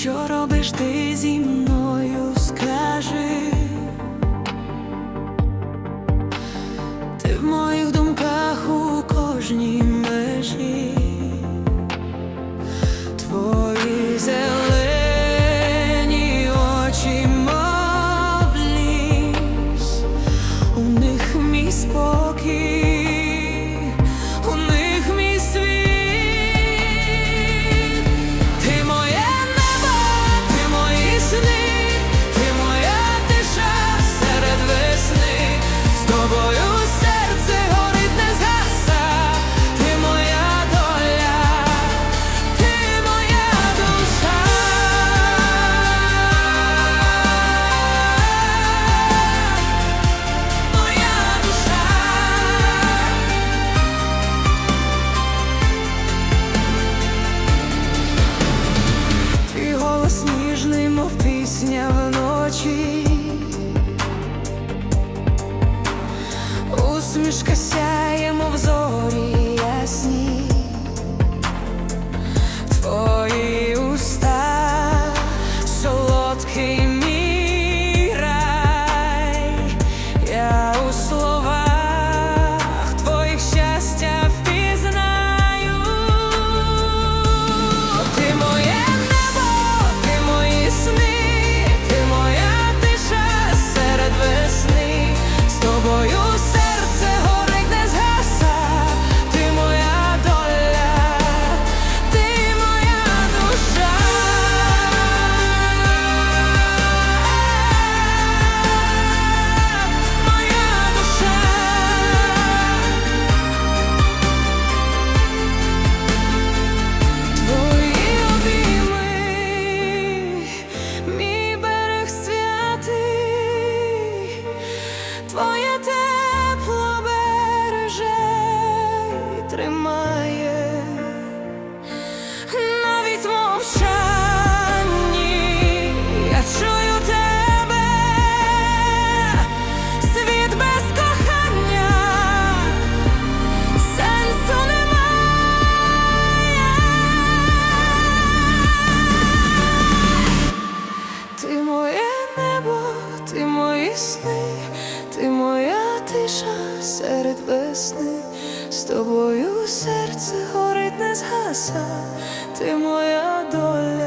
що робиш ти зі мною, скажи. Ти в моїх думках у кожній Усмішка сяє, мов зорі тримає, навіть мовчанні. Я чую тебе, світ без кохання, сенсу Ти моє небо, ти мої сни, ти моя тиша серед весни, тобою серце горить не згаса, ти моя доля.